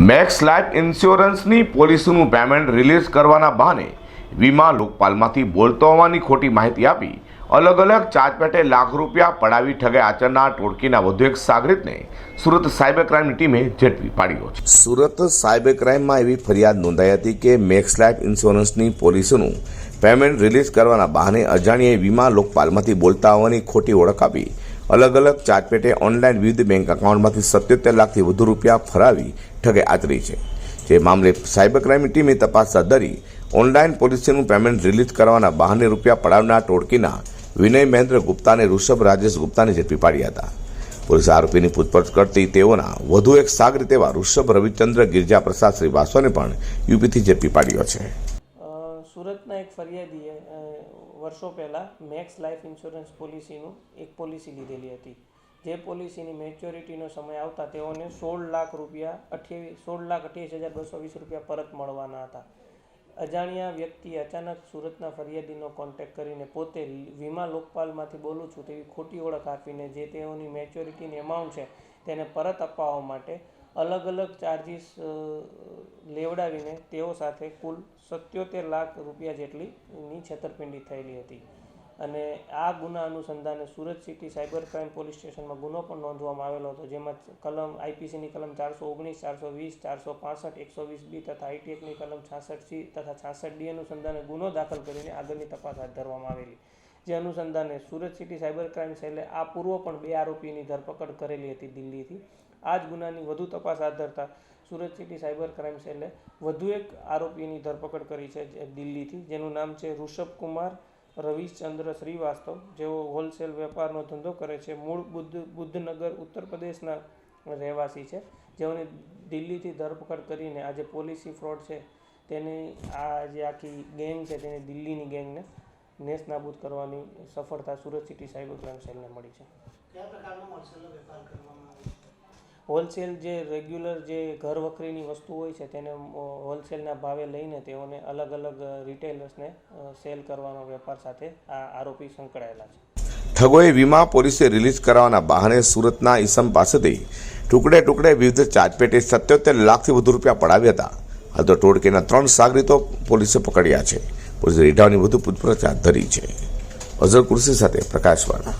Max Life ઇન્સ્યોરન્સની પોલિસીનું payment release કરવાના બહાને વીમા લોકપાલમાંથી બોલતો હોવાની ખોટી માહિતી આપી અલગ અલગ ચાર્જપેટે લાખ રૂપિયા પડાવી ઠગે આચરનાર ટોળકીના વધુ એક સાગરીતને સુરત સાયબર ક્રાઇમની ટીમે ઝડપી પાડ્યો છે. સુરત સાયબર ક્રાઇમમાં એવી ફરિયાદ નોંધાઈ હતી કે મેક્સ લાઈફ ઇન્સ્યોરન્સની પોલિસીનું પેમેન્ટ રિલીઝ કરવાના બહાને અજાણ્યાએ વીમા લોકપાલમાંથી બોલતા હોવાની ખોટી ઓળખ આપી અલગ અલગ ચાર્જ પેટે ઓનલાઈન વિવિધ બેંક એકાઉન્ટમાંથી સત્યોતેર લાખથી વધુ રૂપિયા ફરાવી ઠગે આચરી છે. જે મામલે સાયબર ક્રાઇમની ટીમે તપાસ હાથ ધરી ઓનલાઈન પોલિસીનું પેમેન્ટ રિલીઝ કરવાના બહાને રૂપિયા પડાવનાર ટોળકીના વિનય મહેન્દ્ર ગુપ્તા અને ઋષભ રાજેશ ગુપ્તાને ઝડપી પાડ્યા હતા. પોલીસે આરોપીની પૂછપરછ કરતી તેઓના વધુ એક સાગરીત એવા ઋષભ રવિચંદ્ર ગિરજા પ્રસાદ શ્રીવાસ્તવને પણ યુપીથી ઝડપી પાડ્યો છે. સુરતના એક ફરિયાદીએ વર્ષો પહેલાં મેક્સ લાઈફ ઇન્સ્યોરન્સ પોલિસીનું એક પોલિસી લીધેલી હતી. જે પોલિસીની મેચ્યોરિટીનો સમય આવતા તેઓને સોળ લાખ રૂપિયા અઠ્યાવીસ સોળ લાખ અઠ્યાવીસ હજાર બસો વીસ રૂપિયા પરત મળવાના હતા. અજાણ્યા વ્યક્તિ અચાનક સુરતના ફરિયાદીનો કોન્ટેક્ટ કરીને પોતે વીમા લોકપાલમાંથી બોલું છું તેવી ખોટી ઓળખ આપીને જે તેઓની મેચ્યોરિટીની એમાઉન્ટ છે તેને પરત અપાવવા માટે અલગ અલગ ચાર્જિસ લેવડાવીને તેઓ સાથે કુલ સત્યોતેર લાખ રૂપિયા જેટલીની છેતરપિંડી થયેલી હતી. અને આ ગુના અનુસંધાને Surat city cyber crime police સ્ટેશનમાં ગુનો પણ નોંધવામાં આવેલો હતો, જેમાં કલમ આઈપીસીની કલમ ચારસો ઓગણીસ, ચારસો વીસ, ચારસો પાસઠ, એકસો વીસ બી તથા આઈટીએકની કલમ છાસઠ સી તથા છાસઠ ડી અનુસંધાને ગુનો દાખલ કરીને આગળની તપાસ હાથ ધરવામાં આવેલી. જે અનુસંધાને સુરત સિટી સાયબર ક્રાઇમ સેલે આ પૂર્વ પણ બે આરોપીની ધરપકડ કરેલી હતી દિલ્હીથી. આ જ ગુનાની વધુ તપાસ હાથ ધરતા સુરત સિટી સાયબર ક્રાઇમ સેલે વધુ એક આરોપીની ધરપકડ કરી છે જે દિલ્હીથી, જેનું નામ છે ઋષભ કુમાર રવિચંદ્ર શ્રીવાસ્તવ. જેઓ હોલસેલ વેપારનો ધંધો કરે છે. મૂળ બુદ્ધ, બુદ્ધનગર, ઉત્તર પ્રદેશના રહેવાસી છે. જેઓની દિલ્હીથી ધરપકડ કરીને આ જે પોલિસી ફ્રોડ છે. તેની આ જે આખી ગેંગ છે, તેની દિલ્હીની ગેંગને નેસ્તનાબૂદ કરવાની સફળતા સુરત સિટી સાયબર ક્રાઇમ સેલને મળી છે. કયા પ્રકારનો હોલસેલનો વેપાર કરવામાં આવે છે? હોલસેલ જે રેગ્યુલર જે ઘર વખરીની વસ્તુ હોય છે, તેને હોલસેલના ભાવે લઈને તેઓને અલગ અલગ રિટેલર્સને સેલ કરવાનો વેપાર સાથે આ આરોપી સંકળાયેલા છે. ઠગોએ વીમા પોલિસી રિલીઝ કરાવવાના બહાને સુરતના ઈસમ પાસેથી ટુકડે ટુકડે વિવિધ ચાર્જપેટે સત્યોતેર લાખથી વધુ રૂપિયા પડાવ્યા હતા. હાલ તો ટોળકીના ત્રણ સાગરીતો પોલીસે પકડ્યા છે. પોલીસે રીઢાવની વધુ પૂછપરછ હાથ ધરી છે. અઝર કુર્સી સાથે પ્રકાશવાળા.